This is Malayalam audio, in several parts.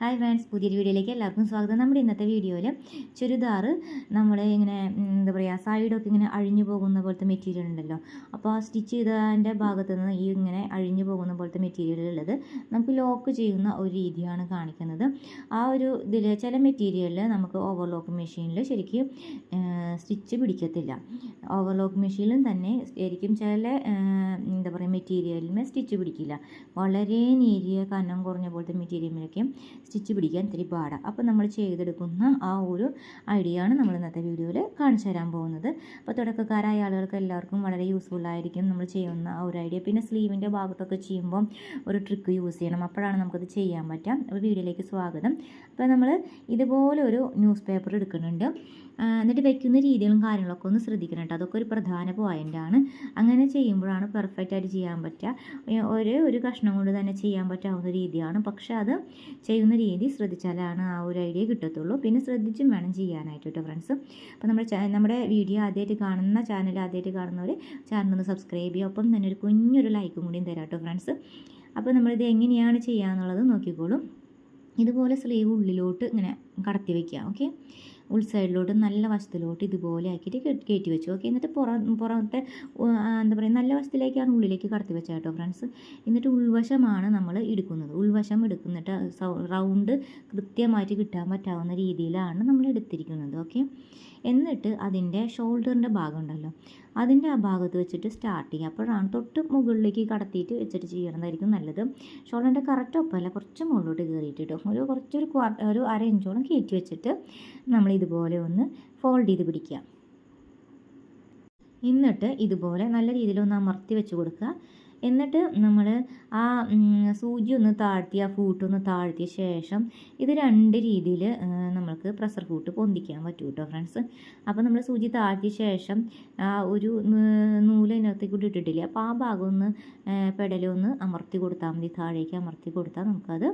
ഹായ് ഫ്രണ്ട്സ് പുതിയൊരു വീഡിയോയിലേക്ക് എല്ലാവർക്കും സ്വാഗതം. നമ്മുടെ ഇന്നത്തെ വീഡിയോയിൽ ചുരിദാർ നമ്മൾ ഇങ്ങനെ എന്താ പറയുക സൈഡൊക്കെ ഇങ്ങനെ അഴിഞ്ഞു പോകുന്ന പോലത്തെ മെറ്റീരിയൽ ഉണ്ടല്ലോ. അപ്പോൾ ആ സ്റ്റിച്ച് ചെയ്തതിന്റെ ഭാഗത്ത് നിന്ന് ഈ ഇങ്ങനെ അഴിഞ്ഞു പോകുന്ന പോലത്തെ മെറ്റീരിയൽ ഉള്ളത് നമുക്ക് ലോക്ക് ചെയ്യുന്ന ഒരു രീതിയാണ് കാണിക്കുന്നത്. ആ ഒരു ഇതിൽ ചില മെറ്റീരിയലിൽ നമുക്ക് ഓവർലോക്ക് മെഷീനിൽ ശരിക്കും സ്റ്റിച്ച് പിടിക്കത്തില്ല. ഓവർലോക്ക് മെഷീനിലും തന്നെ ശരിക്കും ചില എന്താ പറയുക മെറ്റീരിയലിന് സ്റ്റിച്ച് പിടിക്കില്ല. വളരെ നേരിയ കനം കുറഞ്ഞ പോലത്തെ മെറ്റീരിയലിലൊക്കെ സ്റ്റിച്ച് പിടിക്കാൻ ഇത്തിരി പാടാണ് അപ്പോൾ നമ്മൾ ചെയ്തെടുക്കുന്ന ആ ഒരു ഐഡിയ ആണ് നമ്മൾ ഇന്നത്തെ വീഡിയോയിൽ കാണിച്ചു തരാൻ പോകുന്നത്. അപ്പോൾ തുടക്കക്കാരായ ആളുകൾക്ക് എല്ലാവർക്കും വളരെ യൂസ്ഫുൾ ആയിരിക്കും നമ്മൾ ചെയ്യുന്ന ആ ഒരു ഐഡിയ പിന്നെ സ്ലീവിന്റെ ഭാഗത്തൊക്കെ ചെയ്യുമ്പോൾ ഒരു ട്രിക്ക് യൂസ് ചെയ്യണം. അപ്പോഴാണ് നമുക്കത് ചെയ്യാൻ പറ്റുക. അപ്പോൾ വീഡിയോയിലേക്ക് സ്വാഗതം. അപ്പോൾ നമ്മൾ ഇതുപോലെ ഒരു ന്യൂസ് പേപ്പർ എടുക്കുന്നുണ്ട് എന്നിട്ട് വയ്ക്കുന്ന രീതികളും കാര്യങ്ങളൊക്കെ ഒന്ന് ശ്രദ്ധിക്കണം കേട്ടോ. അതൊക്കെ ഒരു പ്രധാന പോയിന്റാണ് അങ്ങനെ ചെയ്യുമ്പോഴാണ് പെർഫെക്റ്റ് ആയിട്ട് ചെയ്യാൻ പറ്റുക. ഒരേ ഒരു കഷ്ണം കൊണ്ട് തന്നെ ചെയ്യാൻ പറ്റാവുന്ന രീതിയാണ്. പക്ഷേ അത് ചെയ്യുന്ന രീതി ശ്രദ്ധിച്ചാലാണ് ആ ഒരു ഐഡിയ കിട്ടത്തുള്ളൂ. പിന്നെ ശ്രദ്ധിച്ചും വേണം ചെയ്യാനായിട്ട് കേട്ടോ ഫ്രണ്ട്സ് അപ്പോൾ നമ്മുടെ നമ്മുടെ വീഡിയോ ആദ്യമായിട്ട് കാണുന്ന ചാനൽ ആദ്യമായിട്ട് കാണുന്നവർ ചാനൽ ഒന്ന് സബ്സ്ക്രൈബ് ചെയ്യുക. ഒപ്പം തന്നെ ഒരു കുഞ്ഞൊരു ലൈക്കും കൂടിയും തരാം കേട്ടോ ഫ്രണ്ട്സ് അപ്പോൾ നമ്മളിത് എങ്ങനെയാണ് ചെയ്യുക എന്നുള്ളത് നോക്കിക്കോളും. ഇതുപോലെ സ്ലീവ് ഉള്ളിലോട്ട് ഇങ്ങനെ കടത്തി വയ്ക്കുക ഓക്കെ ഉൾസൈഡിലോട്ട് നല്ല വശത്തിലോട്ട് ഇതുപോലെ ആക്കിയിട്ട് കയറ്റി വെച്ചു. ഓക്കെ എന്നിട്ട് പുറം പുറത്തെ എന്താ പറയുക നല്ല വശത്തിലേക്കാണ് ഉള്ളിലേക്ക് കടത്തി വെച്ചത് കേട്ടോ ഫ്രണ്ട്സ് എന്നിട്ട് ഉൾവശമാണ് നമ്മൾ എടുക്കുന്നത്. ഉൾവശം എടുക്കുന്നിട്ട് റൗണ്ട് കൃത്യമായിട്ട് കിട്ടാൻ പറ്റാവുന്ന രീതിയിലാണ് നമ്മൾ എടുത്തിരിക്കുന്നത്. ഓക്കെ എന്നിട്ട് അതിന്റെ ഷോൾഡറിന്റെ ഭാഗം ഉണ്ടല്ലോ അതിന്റെ ആ ഭാഗത്ത് വെച്ചിട്ട് സ്റ്റാർട്ട് ചെയ്യുക. അപ്പോഴാണ് തൊട്ട് മുകളിലേക്ക് കടത്തിയിട്ട് വെച്ചിട്ട് ചെയ്യണതായിരിക്കും നല്ലത്. ഷോൾഡറിന്റെ കറക്റ്റ് ഒപ്പമല്ല കുറച്ച് മുകളിലോട്ട് കയറിയിട്ട് കേട്ടോ. ഒരു കുറച്ചൊരു ഒരു അര ഇഞ്ചോളം കയറ്റി വെച്ചിട്ട് നമ്മൾ ഇതുപോലെ ഒന്ന് ഫോൾഡ് ചെയ്ത് പിടിക്കുക. എന്നിട്ട് ഇതുപോലെ നല്ല രീതിയിൽ ഒന്ന് അമർത്തി വെച്ച് കൊടുക്കുക. എന്നിട്ട് നമ്മൾ ആ സൂചി ഒന്ന് താഴ്ത്തി ആ ഫൂട്ടൊന്ന് താഴ്ത്തിയ ശേഷം ഇത് രണ്ട് രീതിയിൽ നമ്മൾക്ക് പ്രഷർ കൂട്ട് പൊന്തിക്കാൻ പറ്റും കേട്ടോ ഫ്രണ്ട്സ് അപ്പോൾ നമ്മൾ സൂചി താഴ്ത്തിയ ശേഷം ഒരു നൂ- നൂൽ അതിനകത്തേക്ക് കൂടി ഇട്ടിട്ടില്ലേ? അപ്പോൾ ആ ഭാഗം ഒന്ന് പെടലൊന്ന് അമർത്തി കൊടുത്താൽ മതി. താഴേക്ക് അമർത്തി കൊടുത്താൽ നമുക്കത്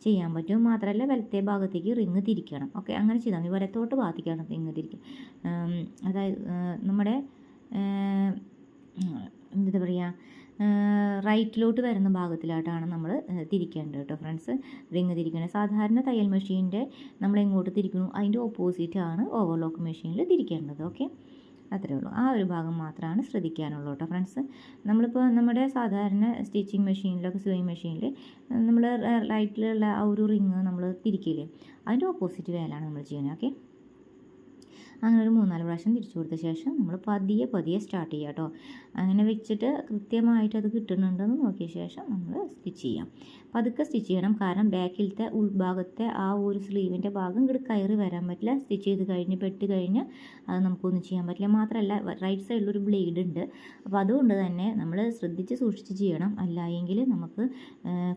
ചെയ്യാൻ പറ്റും. മാത്രമല്ല വലത്തെ ഭാഗത്തേക്ക് റിങ് തിരിക്കണം. ഓക്കെ അങ്ങനെ ചെയ്താൽ മതി. വലത്തോട്ട് ഭാഗത്തേക്കാണ് റിങ് തിരിക്കുക. അതായത് നമ്മുടെ എന്താ പറയുക റൈറ്റിലോട്ട് വരുന്ന ഭാഗത്തിലായിട്ടാണ് നമ്മൾ തിരിക്കേണ്ടത് കേട്ടോ ഫ്രണ്ട്സ്. റിങ് തിരിക്കുന്നത് സാധാരണ തയ്യൽ മെഷീന്റെ നമ്മൾ എങ്ങോട്ട് തിരിക്കുന്നു അതിന്റെ ഓപ്പോസിറ്റാണ് ഓവർലോക്ക് മെഷീനിൽ തിരിക്കേണ്ടത് ഓക്കെ അത്രേ ഉള്ളൂ. ആ ഒരു ഭാഗം മാത്രമാണ് ശ്രദ്ധിക്കാനുള്ളൂ കേട്ടോ ഫ്രണ്ട്സ്. നമ്മളിപ്പോൾ നമ്മുടെ സാധാരണ സ്റ്റിച്ചിങ് മെഷീനിലൊക്കെ സ്വിമ്മിങ് മെഷീനിൽ നമ്മൾ റൈറ്റിലുള്ള ആ ഒരു റിങ് നമ്മൾ തിരിക്കില്ലേ അതിന്റെ ഓപ്പോസിറ്റ് വേലാണ് നമ്മൾ ചെയ്യുന്നത് ഓക്കെ അങ്ങനെ ഒരു മൂന്നാൽ പ്രാവശ്യം തിരിച്ചു കൊടുത്ത ശേഷം നമ്മൾ പതിയെ പതിയെ സ്റ്റാർട്ട് ചെയ്യുക കേട്ടോ അങ്ങനെ വെച്ചിട്ട് കൃത്യമായിട്ട് അത് കിട്ടുന്നുണ്ടെന്ന് നോക്കിയ ശേഷം നമ്മൾ സ്റ്റിച്ച് ചെയ്യാം. പതുക്കെ സ്റ്റിച്ച് ചെയ്യണം. കാരണം ബാക്കിലത്തെ ഉൾഭാഗത്തെ ആ ഒരു സ്ലീവിന്റെ ഭാഗം ഇങ്ങോട്ട് കയറി വരാൻ പറ്റില്ല. സ്റ്റിച്ച് ചെയ്ത് കഴിഞ്ഞ് പെട്ട് കഴിഞ്ഞ് അത് നമുക്കൊന്നും ചെയ്യാൻ പറ്റില്ല. മാത്രമല്ല റൈറ്റ് സൈഡിലൊരു ബ്ലേഡ് ഉണ്ട്. അപ്പോൾ അതുകൊണ്ട് തന്നെ നമ്മൾ ശ്രദ്ധിച്ച് സൂക്ഷിച്ച് ചെയ്യണം. അല്ല എങ്കിൽ നമുക്ക്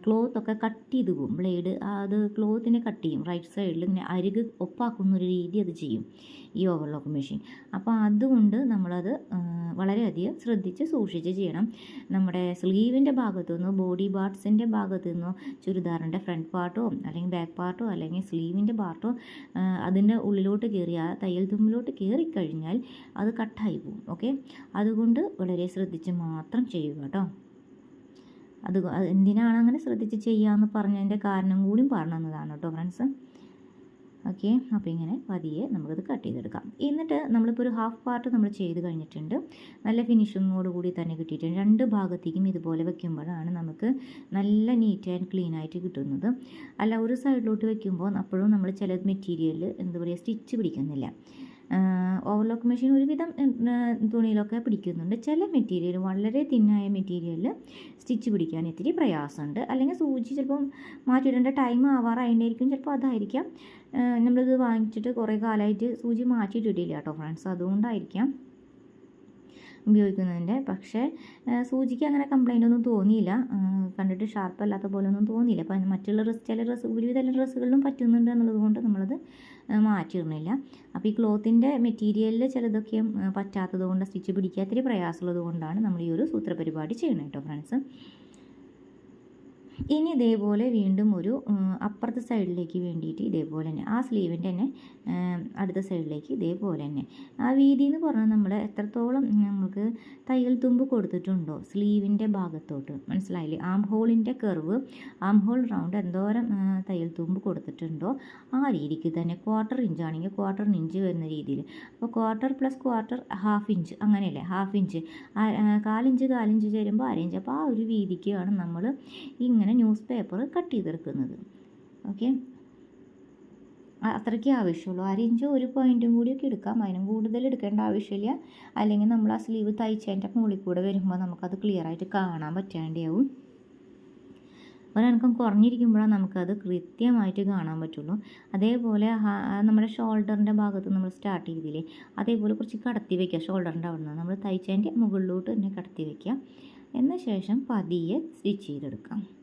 ക്ലോത്തൊക്കെ കട്ട് ചെയ്ത് പോകും ബ്ലേഡ് അത് ക്ലോത്തിനെ കട്ട് ചെയ്യും. റൈറ്റ് സൈഡിൽ ഇങ്ങനെ അരുക് ഒപ്പാക്കുന്ന ഒരു രീതി അത് ചെയ്യും. ഈ ഓവർലോക്ക് മെഷീൻ അപ്പോൾ അതുകൊണ്ട് നമ്മളത് വളരെയധികം ശ്രദ്ധിച്ച് സൂക്ഷിച്ച് ചെയ്യണം. നമ്മുടെ സ്ലീവിന്റെ ഭാഗത്തു നിന്നോ ബോഡി പാർട്സിന്റെ ഭാഗത്തു നിന്നോ ചുരിദാറിന്റെ ഫ്രണ്ട് പാർട്ടോ അല്ലെങ്കിൽ ബാക്ക് പാർട്ടോ അല്ലെങ്കിൽ സ്ലീവിന്റെ പാർട്ടോ അതിന്റെ ഉള്ളിലോട്ട് കയറി ആ തയ്യൽ തുമ്പിലോട്ട് കയറിക്കഴിഞ്ഞാൽ അത് കട്ടായി പോകും. ഓക്കെ? അതുകൊണ്ട് വളരെ ശ്രദ്ധിച്ച് മാത്രം ചെയ്യുക കേട്ടോ. അത് എന്തിനാണ് അങ്ങനെ ശ്രദ്ധിച്ച് ചെയ്യാമെന്ന് പറഞ്ഞതിന്റെ കാരണം കൂടിയും പറഞ്ഞു തന്നതാണ് കേട്ടോ ഫ്രണ്ട്സ് ഓക്കെ അപ്പോൾ ഇങ്ങനെ പതിയെ നമുക്കത് കട്ട് ചെയ്തെടുക്കാം. എന്നിട്ട് നമ്മളിപ്പോൾ ഒരു ഹാഫ് പാർട്ട് നമ്മൾ ചെയ്ത് കഴിഞ്ഞിട്ടുണ്ട്. നല്ല ഫിനിഷിങ്ങോട് കൂടി തന്നെ കിട്ടിയിട്ടുണ്ട്. രണ്ട് ഭാഗത്തേക്കും ഇതുപോലെ വെക്കുമ്പോഴാണ് നമുക്ക് നല്ല നീറ്റ് ആൻഡ് ക്ലീൻ ആയിട്ട് കിട്ടുന്നത്. അല്ല ഒരു സൈഡിലോട്ട് വെക്കുമ്പോൾ അപ്പോഴും നമ്മൾ ചില മെറ്റീരിയൽ എന്താ പറയുക സ്റ്റിച്ച് പിടിക്കുന്നില്ല. ഓവർലോക്ക് മെഷീൻ ഒരുവിധം തുണിയിലൊക്കെ പിടിക്കുന്നുണ്ട്. ചില മെറ്റീരിയൽ വളരെ തിന്നായ മെറ്റീരിയലിൽ സ്റ്റിച്ച് പിടിക്കാൻ ഇത്തിരി പ്രയാസമുണ്ട്. അല്ലെങ്കിൽ സൂചി ചിലപ്പം മാറ്റിയിടേണ്ട ടൈം ആവാറായിട്ടുണ്ടായിരിക്കും ചിലപ്പോൾ അതായിരിക്കാം. നമ്മളിത് വാങ്ങിച്ചിട്ട് കുറേ കാലമായിട്ട് സൂചി മാറ്റിയിട്ടിട്ടില്ല കേട്ടോ ഫ്രണ്ട്സ് അതുകൊണ്ടായിരിക്കാം. ഉപയോഗിക്കുന്നതിന്റെ. പക്ഷേ സൂചിക്ക് അങ്ങനെ കംപ്ലൈന്റ് ഒന്നും തോന്നിയില്ല. കണ്ടിട്ട് ഷാർപ്പ് അല്ലാത്ത പോലെ ഒന്നും തോന്നിയില്ല. അപ്പം മറ്റുള്ള ഡ്രസ്സ് ചില ഡ്രസ്സ് ഒരുവിധ എല്ലാ ഡ്രസ്സുകളിലും പറ്റുന്നുണ്ട് എന്നുള്ളത് കൊണ്ട് നമ്മളത് മാറ്റിയിരുന്നില്ല അപ്പോൾ ഈ ക്ലോത്തിന്റെ മെറ്റീരിയലിൽ ചിലതൊക്കെ ആ, പറ്റാത്തത് കൊണ്ട് സ്റ്റിച്ച് പിടിക്കാത്തൊരു പ്രയാസമുള്ളത് കൊണ്ടാണ് നമ്മൾ ഈ ഒരു സൂത്രപരിപാടി ചെയ്യുന്നത് കേട്ടോ ഫ്രണ്ട്സ് ഇനി ഇതേപോലെ വീണ്ടും ഒരു അപ്പുറത്തെ സൈഡിലേക്ക് വേണ്ടിയിട്ട് ഇതേപോലെ തന്നെ ആ സ്ലീവിന്റെ തന്നെ അടുത്ത സൈഡിലേക്ക് ഇതേപോലെ തന്നെ. ആ വീതി എന്ന് പറഞ്ഞാൽ നമ്മൾ എത്രത്തോളം നമുക്ക് തയ്യൽ തുമ്പ് കൊടുത്തിട്ടുണ്ടോ സ്ലീവിന്റെ ഭാഗത്തോട്ട് മനസ്സിലായില്ലേ? ആം ഹോളിന്റെ കർവ് ആം ഹോൾ റൗണ്ട് എന്തോരം തയ്യൽ തുമ്പ് കൊടുത്തിട്ടുണ്ടോ ആ രീതിക്ക് തന്നെ ക്വാർട്ടർ ഇഞ്ച് ആണെങ്കിൽ ക്വാർട്ടർ ഇഞ്ച് വരുന്ന രീതിയിൽ. അപ്പോൾ quarter plus quarter half inch അങ്ങനെയല്ലേ? Half inch. കാലിഞ്ച് കാലിഞ്ച് ചേരുമ്പോൾ അരയിഞ്ച് അപ്പോൾ ആ ഒരു വീതിക്കാണ് നമ്മൾ ഇങ്ങനെ ന്യൂസ് പേപ്പർ കട്ട് ചെയ്തെടുക്കുന്നത്. ഓക്കെ? അത്രയ്ക്ക് ആവശ്യമുള്ളൂ. അര ഇഞ്ച് ഒരു പോയിന്റും കൂടിയൊക്കെ എടുക്കാം. അതിനും കൂടുതൽ എടുക്കേണ്ട ആവശ്യമില്ല. അല്ലെങ്കിൽ നമ്മൾ ആ സ്ലീവ് തയ്ച്ചതിന്റെ മുകളിൽ കൂടെ വരുമ്പോൾ നമുക്കത് ക്ലിയർ ആയിട്ട് കാണാൻ പറ്റാണ്ടാവും. ഒരനക്കം കുറഞ്ഞിരിക്കുമ്പോഴാണ് നമുക്കത് കൃത്യമായിട്ട് കാണാൻ പറ്റുള്ളൂ. അതേപോലെ നമ്മുടെ ഷോൾഡറിന്റെ ഭാഗത്ത് നമ്മൾ സ്റ്റാർട്ട് ചെയ്തില്ലേ? അതേപോലെ കുറച്ച് കടത്തി വയ്ക്കുക ഷോൾഡറിന്റെ അവിടെ നിന്ന് നമ്മൾ തയ്ച്ചതിന്റെ മുകളിലോട്ട് തന്നെ കടത്തി വയ്ക്കുക എന്ന ശേഷം പതിയെ സ്റ്റിച്ച് ചെയ്തെടുക്കാം.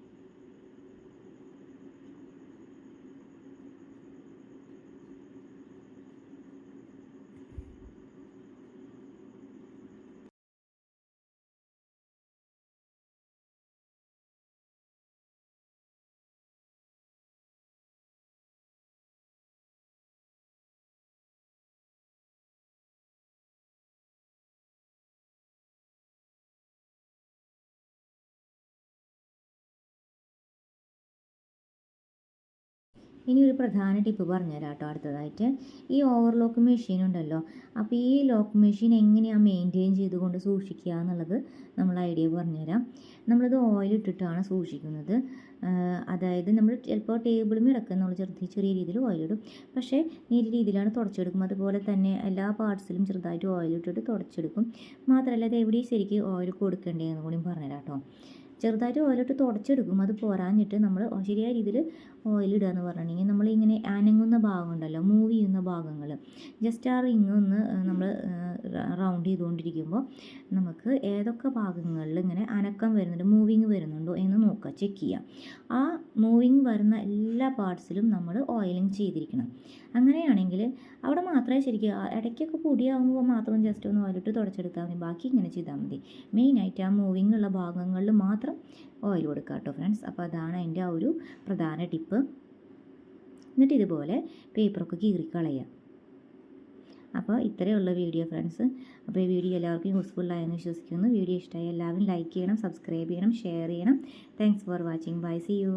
ഇനി ഒരു പ്രധാന ടിപ്പ് പറഞ്ഞുതരാം കേട്ടോ അടുത്തതായിട്ട്. ഈ ഓവർലോക്ക് മെഷീൻ ഉണ്ടല്ലോ. അപ്പോൾ ഈ ലോക്ക് മെഷീൻ എങ്ങനെയാണ് മെയിന്റെയിൻ ചെയ്തുകൊണ്ട് സൂക്ഷിക്കുക എന്നുള്ളത് നമ്മൾ ഐഡിയ പറഞ്ഞുതരാം. നമ്മളത് ഓയിൽ ഇട്ടിട്ടാണ് സൂക്ഷിക്കുന്നത്. അതായത് നമ്മൾ ചിലപ്പോൾ ടേബിളും ഇടക്കുന്ന ചെറുതി ചെറിയ രീതിയിൽ ഓയിലിടും പക്ഷേ നേരിയ രീതിയിലാണ് തുടച്ചെടുക്കും. അതുപോലെ തന്നെ എല്ലാ പാർട്സിലും ചെറുതായിട്ട് ഓയിൽ ഇട്ടിട്ട് തുടച്ചെടുക്കും. മാത്രമല്ല അത് എവിടെയും ശരിക്കും ഓയിൽ കൊടുക്കേണ്ടതെന്ന് കൂടി പറഞ്ഞുതരാം കേട്ടോ ചെറുതായിട്ട് ഓയിലിട്ട് തുടച്ചെടുക്കും. അത് പോരാഞ്ഞിട്ട് നമ്മൾ ശരിയായ രീതിയിൽ ഓയിലിടുക എന്ന് പറഞ്ഞിട്ടുണ്ടെങ്കിൽ നമ്മളിങ്ങനെ അനങ്ങുന്ന ഭാഗമുണ്ടല്ലോ മൂവ് ചെയ്യുന്ന ഭാഗങ്ങൾ ജസ്റ്റ് ആ റിങ് ഒന്ന് നമ്മൾ റൗണ്ട് ചെയ്തുകൊണ്ടിരിക്കുമ്പോൾ നമുക്ക് ഏതൊക്കെ ഭാഗങ്ങളിൽ ഇങ്ങനെ അനക്കം വരുന്നുണ്ട് മൂവിങ് വരുന്നുണ്ടോ എന്ന് നോക്കുക ചെക്ക് ചെയ്യുക. ആ മൂവിങ് വരുന്ന എല്ലാ പാർട്സിലും നമ്മൾ ഓയിലിങ് ചെയ്തിരിക്കണം. അങ്ങനെയാണെങ്കിൽ അവിടെ മാത്രമേ ശരിക്കും ഇടയ്ക്കൊക്കെ പൊടിയാകുമ്പോൾ മാത്രം ജസ്റ്റ് ഒന്ന് ഓയിലിട്ട് തുടച്ചെടുത്താൽ മതി. ബാക്കി ഇങ്ങനെ ചെയ്താൽ മതി. മെയിനായിട്ട് ആ മൂവിങ് ഉള്ള ഭാഗങ്ങളിൽ മാത്രം ഓയിൽ കൊടുക്കുക കേട്ടോ ഫ്രണ്ട്സ് അപ്പോൾ അതാണ് എന്റെ ആ ഒരു പ്രധാന ടിപ്പ് എന്നിട്ട് ഇതുപോലെ പേപ്പറൊക്കെ കീറിക്കളയുക അപ്പോൾ ഇത്രയുള്ള വീഡിയോ ഫ്രണ്ട്സ് അപ്പോൾ ഈ വീഡിയോ എല്ലാവർക്കും യൂസ്ഫുൾ ആയെന്ന് വിശ്വസിക്കുന്നു. വീഡിയോ ഇഷ്ടമായി എല്ലാവരും ലൈക്ക് ചെയ്യണം സബ്സ്ക്രൈബ് ചെയ്യണം ഷെയർ ചെയ്യണം. Thanks for watching bye see you